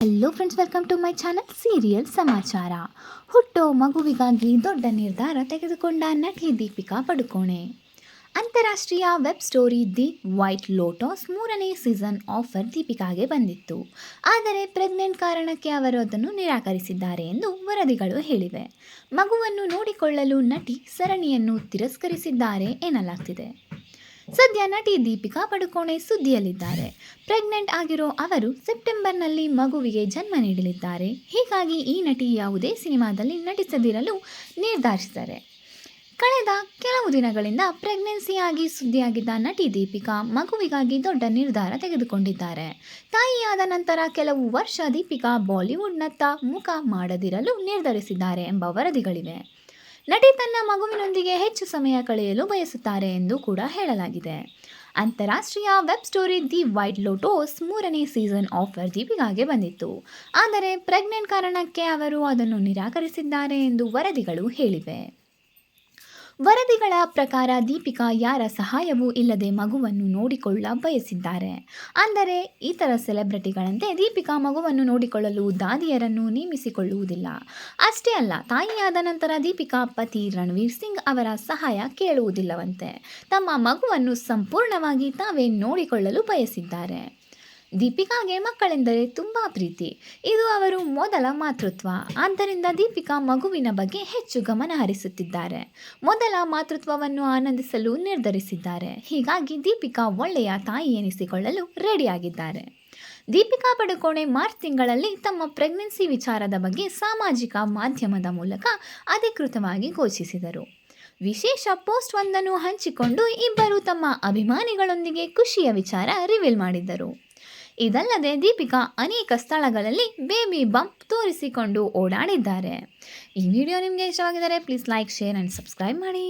Hello friends welcome to my channel serial ಸಮಾಚಾರ ಹುಟ್ಟೋ ಮಗುವಿಗಾಗಿ ದೊಡ್ಡ ನಿರ್ಧಾರ ತೆಗೆದುಕೊಂಡ ನಟಿ ದೀಪಿಕಾ ಪಡುಕೋಣೆ. ಅಂತಾರಾಷ್ಟ್ರೀಯ web story the White Lotus ಮೂರನೇ ಸೀಸನ್ ಆಫರ್ ದೀಪಿಕಾಗೆ ಬಂದಿತ್ತು. ಆದರೆ ಪ್ರೆಗ್ನೆಂಟ್ ಕಾರಣಕ್ಕೆ ಅವರು ಅದನ್ನು ನಿರಾಕರಿಸಿದ್ದಾರೆ ಎಂದು ವರದಿಗಳು ಹೇಳಿವೆ. ಮಗುವನ್ನು ನೋಡಿಕೊಳ್ಳಲು ನಟಿ ಸರಣಿಯನ್ನು ತಿರಸ್ಕರಿಸಿದ್ದಾರೆ ಎನ್ನಲಾಗ್ತಿದೆ. ಸದ್ಯ ನಟಿ ದೀಪಿಕಾ ಪಡುಕೋಣೆ ಸುದ್ದಿಯಲ್ಲಿದ್ದಾರೆ. ಪ್ರೆಗ್ನೆಂಟ್ ಆಗಿರೋ ಅವರು ಸೆಪ್ಟೆಂಬರ್ನಲ್ಲಿ ಮಗುವಿಗೆ ಜನ್ಮ ನೀಡಲಿದ್ದಾರೆ. ಹೀಗಾಗಿ ಈ ನಟಿ ಯಾವುದೇ ಸಿನಿಮಾದಲ್ಲಿ ನಟಿಸದಿರಲು ನಿರ್ಧರಿಸಿದ್ದಾರೆ. ಕಳೆದ ಕೆಲವು ದಿನಗಳಿಂದ ಪ್ರೆಗ್ನೆನ್ಸಿಯಾಗಿ ಸುದ್ದಿಯಾಗಿದ್ದ ನಟಿ ದೀಪಿಕಾ ಮಗುವಿಗಾಗಿ ದೊಡ್ಡ ನಿರ್ಧಾರ ತೆಗೆದುಕೊಂಡಿದ್ದಾರೆ. ತಾಯಿಯಾದ ನಂತರ ಕೆಲವು ವರ್ಷ ದೀಪಿಕಾ ಬಾಲಿವುಡ್ನತ್ತ ಮುಖ ಮಾಡದಿರಲು ನಿರ್ಧರಿಸಿದ್ದಾರೆ ಎಂಬ ವರದಿಗಳಿವೆ. ನಟಿ ತನ್ನ ಮಗುವಿನೊಂದಿಗೆ ಹೆಚ್ಚು ಸಮಯ ಕಳೆಯಲು ಬಯಸುತ್ತಾರೆ ಎಂದು ಕೂಡ ಹೇಳಲಾಗಿದೆ. ಅಂತಾರಾಷ್ಟ್ರೀಯ web story the white lotus ಮೂರನೇ ಸೀಸನ್ ಆಫರ್ ದೀಪಿಕಾಗೆ ಬಂದಿತ್ತು. ಆದರೆ ಪ್ರೆಗ್ನೆಂಟ್ ಕಾರಣಕ್ಕೆ ಅವರು ಅದನ್ನು ನಿರಾಕರಿಸಿದ್ದಾರೆ ಎಂದು ವರದಿಗಳು ಹೇಳಿವೆ. ವರದಿಗಳ ಪ್ರಕಾರ ದೀಪಿಕಾ ಯಾರ ಸಹಾಯವೂ ಇಲ್ಲದೆ ಮಗುವನ್ನು ನೋಡಿಕೊಳ್ಳ ಬಯಸಿದ್ದಾರೆ. ಅಂದರೆ, ಇತರ ಸೆಲೆಬ್ರಿಟಿಗಳಂತೆ ದೀಪಿಕಾ ಮಗುವನ್ನು ನೋಡಿಕೊಳ್ಳಲು ದಾದಿಯರನ್ನು ನೇಮಿಸಿಕೊಳ್ಳುವುದಿಲ್ಲ. ಅಷ್ಟೇ ಅಲ್ಲ, ತಾಯಿಯಾದ ನಂತರ ದೀಪಿಕಾ ಪತಿ ರಣವೀರ್ ಸಿಂಗ್ ಅವರ ಸಹಾಯ ಕೇಳುವುದಿಲ್ಲವಂತೆ. ತಮ್ಮ ಮಗುವನ್ನು ಸಂಪೂರ್ಣವಾಗಿ ತಾವೇ ನೋಡಿಕೊಳ್ಳಲು ಬಯಸಿದ್ದಾರೆ. ದೀಪಿಕಾಗೆ ಮಕ್ಕಳೆಂದರೆ ತುಂಬ ಪ್ರೀತಿ. ಇದು ಅವರು ಮೊದಲ ಮಾತೃತ್ವ. ಆದ್ದರಿಂದ ದೀಪಿಕಾ ಮಗುವಿನ ಬಗ್ಗೆ ಹೆಚ್ಚು ಗಮನ ಹರಿಸುತ್ತಿದ್ದಾರೆ. ಮೊದಲ ಮಾತೃತ್ವವನ್ನು ಆನಂದಿಸಲು ನಿರ್ಧರಿಸಿದ್ದಾರೆ. ಹೀಗಾಗಿ ದೀಪಿಕಾ ಒಳ್ಳೆಯ ತಾಯಿ ಎನಿಸಿಕೊಳ್ಳಲು ರೆಡಿಯಾಗಿದ್ದಾರೆ. ದೀಪಿಕಾ ಪಡುಕೋಣೆ ಮಾರ್ಚ್ ತಿಂಗಳಲ್ಲಿ ತಮ್ಮ ಪ್ರೆಗ್ನೆನ್ಸಿ ವಿಚಾರದ ಬಗ್ಗೆ ಸಾಮಾಜಿಕ ಮಾಧ್ಯಮದ ಮೂಲಕ ಅಧಿಕೃತವಾಗಿ ಘೋಷಿಸಿದರು. ವಿಶೇಷ ಪೋಸ್ಟ್ ಒಂದನ್ನು ಹಂಚಿಕೊಂಡು ಇಬ್ಬರು ತಮ್ಮ ಅಭಿಮಾನಿಗಳೊಂದಿಗೆ ಖುಷಿಯ ವಿಚಾರ ರಿವೀಲ್ ಮಾಡಿದ್ದರು. ಇದಲ್ಲದೆ ದೀಪಿಕಾ ಅನೇಕ ಸ್ಥಳಗಳಲ್ಲಿ ಬೇಬಿ ಬಂಪ್ ತೋರಿಸಿಕೊಂಡು ಓಡಾಡಿದ್ದಾರೆ. ಈ ವಿಡಿಯೋ ನಿಮಗೆ ಇಷ್ಟವಾಗಿದ್ದರೆ please like, share and subscribe ಮಾಡಿ.